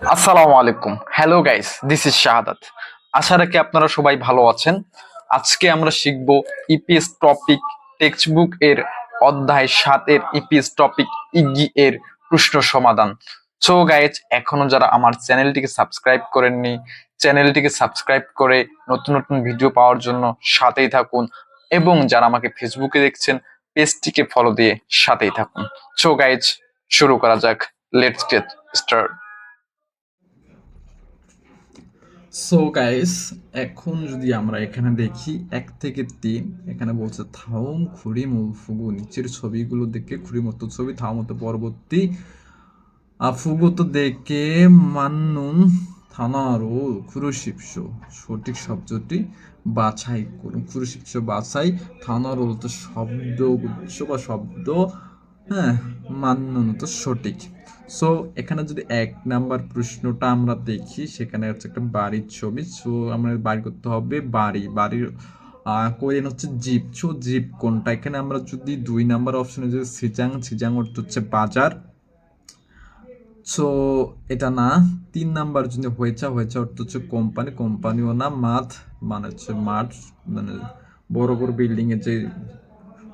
আসসালামু আলাইকুম। Hello guys this is Shahadat আশা রাখি আপনারা সবাই ভালো আছেন। আজকে আমরা শিখব ইপিএস টপিক টেক্সট বুক এর অধ্যায় সাতের ইপিএস টপিক ইগি এর প্রশ্ন সমাধান। সো গাইজ এখনও যারা আমার চ্যানেলটিকে সাবস্ক্রাইব করেননি, চ্যানেলটিকে সাবস্ক্রাইব করে নতুন নতুন ভিডিও পাওয়ার জন্য সাথেই থাকুন এবং যারা আমাকে ফেসবুকে দেখছেন পেজটিকে ফলো দিয়ে সাথেই থাকুন। সো গাইজ শুরু করা যাক। Let's get start so guys এখন যদি আমরা এখানে দেখি, এক থেকে তিন, এখানে বলছে, থাউম খুরি ফুগু নিচের ছবিগুলো দেখে খুরি মতো ছবি থাও মতো পরবর্তী। ফুগু তো দেখে মান্নুন থানারো, খুরুশিপস। সঠিক শব্দটি বাছাই করুন। খুরুশিপস বাছাই থানারো তো শব্দ উৎস বা শব্দ হ্যাঁ তো সঠিক। সো এখানে যদি এক নাম্বার প্রশ্নটা আমরা দেখি, সেখানে হচ্ছে একটা বাড়ির ছবি। সো আমরা বাড়ি করতে হবে বাড়ি। বাড়ির কোয়েন হচ্ছে জিপ। সো জিপ কোনটা? এখানে আমরা যদি দুই নাম্বার অপশনে যদি সিজাং সিজাং অর্থ হচ্ছে বাজার। সো এটা না, তিন নাম্বার যদি হয়েছে হয়েছে অর্থ হচ্ছে কোম্পানি। কোম্পানিও না, মাঠ। মানে হচ্ছে মাঠ মানে বড় বড় বিল্ডিং এর যে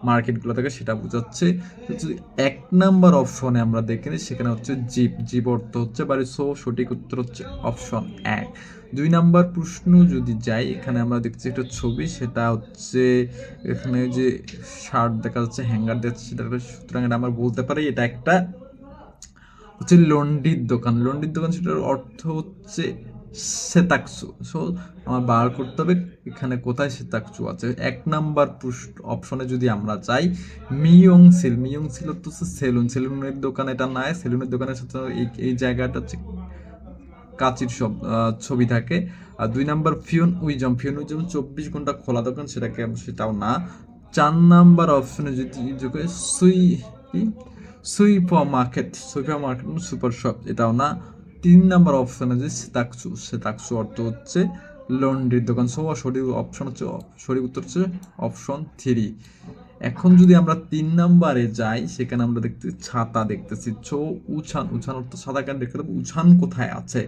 মার্কেটগুলো থাকে সেটা বোঝাচ্ছে। যদি এক নাম্বার অপশনে আমরা দেখে নিই, সেখানে হচ্ছে জিপ। জিপ অর্থ হচ্ছে বাড়ি সো, সঠিক উত্তর হচ্ছে অপশন এক। দুই নাম্বার প্রশ্ন যদি যাই, এখানে আমরা দেখছি একটা ছবি, সেটা হচ্ছে এখানে যে শার্ট দেখা যাচ্ছে, হ্যাঙ্গার দেখা যাচ্ছে সেটা সুতরাং এটা আমরা বলতে পারি, এটা একটা হচ্ছে লন্ডির দোকান। লন্ডির দোকান, সেটার অর্থ হচ্ছে সেতাকসু। সো আমার বার করতে হবে এখানে কোথায় সেতাকসু আছে? এক নাম্বার অপশনে যদি আমরা চাই মিয়ং সিল মিয়ং সিল তো সেলুন। সেলুনের দোকান এটা নাই। সেলুনের দোকানের সাথে এই জায়গাটা হচ্ছে কাচির সব ছবি থাকে। আর দুই নাম্বার ফিউন উইজম ফিউন উইজম চব্বিশ ঘণ্টা খোলা দোকান, সেটাকে সেটাও না। চার নাম্বার অপশনে যদি সুই, কি? Super market super market super shop, এটাও না। তিন নাম্বার অপশন আছে সেতাকসু সেতাকসু অর্থ হচ্ছে লন্ড্রির দোকান সব সঠিক অপশন হচ্ছে, সঠিক উত্তর হচ্ছে অপশন থ্রি এখন যদি আমরা তিন নাম্বারে যাই, সেখানে আমরা দেখতে ছাতা দেখতেছি। ছো, উছান উছান অর্থ সাদা কেন দেখতে উছান কোথায় আছে?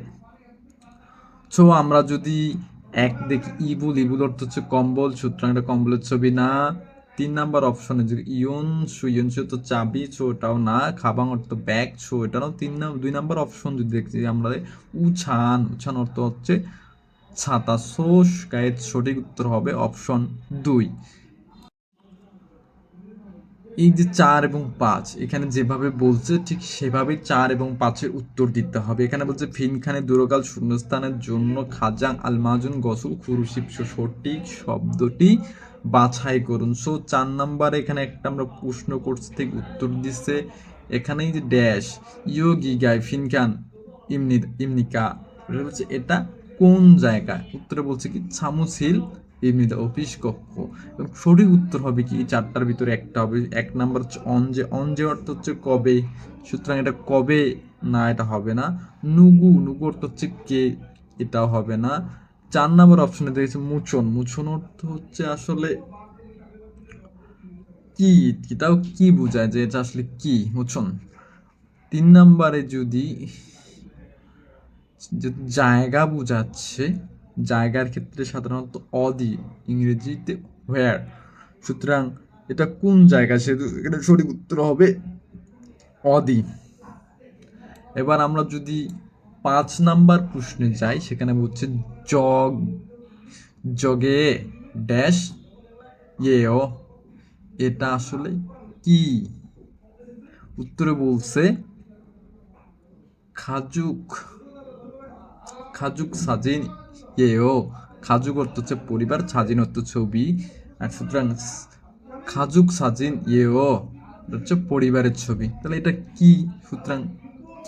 ছো, আমরা যদি এক দেখি, ইবুল ইবুল অর্থ হচ্ছে কম্বল, সুতরাং এটা কম্বলের ছবি না। তিন নাম্বার অপশনে যে ইয়ন, সু ইয়ন সু তো চাবি ছো এটাও না, খাবাং অর্থ ব্যাগ ছো এটাও তিন দুই নাম্বার অপশন যদি দেখছি আমরা, উছান উছান অর্থ হচ্ছে ছাতা। সোস গায়ের সঠিক উত্তর হবে অপশন দুই। এই যে চার এবং পাঁচ, এখানে যেভাবে বলছে ঠিক সেভাবেই চার এবং পাঁচের উত্তর দিতে হবে। এখানে বলছে ফিনখানে দুরকাল শূন্যস্থানের জন্য খাজাং, আলমাজুন, গসুল খুরুশিপ সঠিক শব্দটি বাছাই করুন। সো চার নাম্বার এখানে একটা আমরা প্রশ্ন করছি থেকে উত্তর দিচ্ছে এখানেই যে ড্যাশ ইয়ো গিগায় ফিনখান ইমনি ইমনিকা। বলছে, এটা কোন জায়গায়? উত্তরে বলছে কি, ছামুছিল এমনিতে অফিস কক্ষ। এবং সঠিক উত্তর হবে কি? চারটার ভিতরে একটা হবে। এক নাম্বার হচ্ছে অঞ্জে অঞ্জে অর্থ হচ্ছে কবে? সুতরাং এটা কবে? না, এটা হবে না। নুগু নুগু অর্থ হচ্ছে কে? এটাও হবে না। চার নাম্বার অপশনে দেখেছি মুচন। মুচন অর্থ হচ্ছে আসলে কি? এটাও কি বোঝায় যে এটা আসলে কি? মুচন। তিন নাম্বারে যদি জায়গা বোঝাচ্ছে জায়গার ক্ষেত্রে সাধারণত অদি, ইংরেজিতে হোয়ার সুতরাং এটা কোন জায়গা? সেহেতু এটা সঠিক উত্তর হবে অদি। এবার আমরা যদি পাঁচ নাম্বার প্রশ্নে যাই, সেখানে বলছে জগ, জগে ড্যাশ ইয়েও এটা আসলে কি? উত্তরে বলছে খাজুক। খাজুক সাজিন এও খাজুক অর্থ হচ্ছে পরিবার, সাজিন অর্থ ছবি। আর সুতরাং খাজুক সাজিন এও হচ্ছে পরিবারের ছবি। তাহলে এটা কি? সুতরাং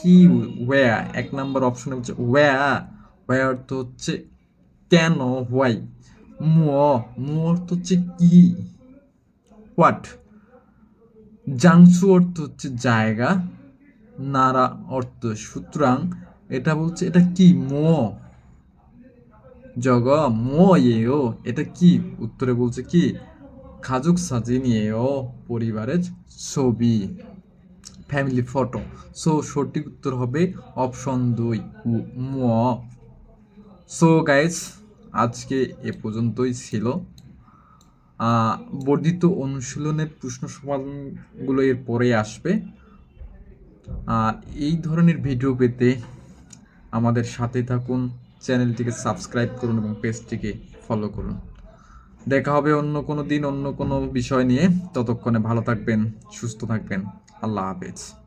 কি ওয়া এক নাম্বার অপশনে হচ্ছে ওয়া ওয়া অর্থ হচ্ছে কেন? হোয়াই মুয় মু অর্থ হচ্ছে কি? হোয়াট জাংসু অর্থ হচ্ছে জায়গা। নারা অর্থ সুতরাং এটা বলছে, এটা কি, মো? জগ, মো ইয়েও এটা কি? উত্তরে বলছে কি, খাজুক সাজিনিয়েও পরিবারের ছবি ফ্যামিলি ফটো সো সঠিক উত্তর হবে অপশন দুই ম। সো গাইস আজকে এ পর্যন্তই ছিল। বর্ধিত অনুশীলনের প্রশ্ন সমাধানগুলো এর পরে আসবে। আর এই ধরনের ভিডিও পেতে আমাদের সাথে থাকুন, চ্যানেলটিকে সাবস্ক্রাইব করুন এবং পেজটিকে ফলো করুন। দেখা হবে অন্য কোনো দিন, অন্য কোনো বিষয় নিয়ে। ততক্ষণে ভালো থাকবেন, সুস্থ থাকবেন। আল্লাহ হাফেজ।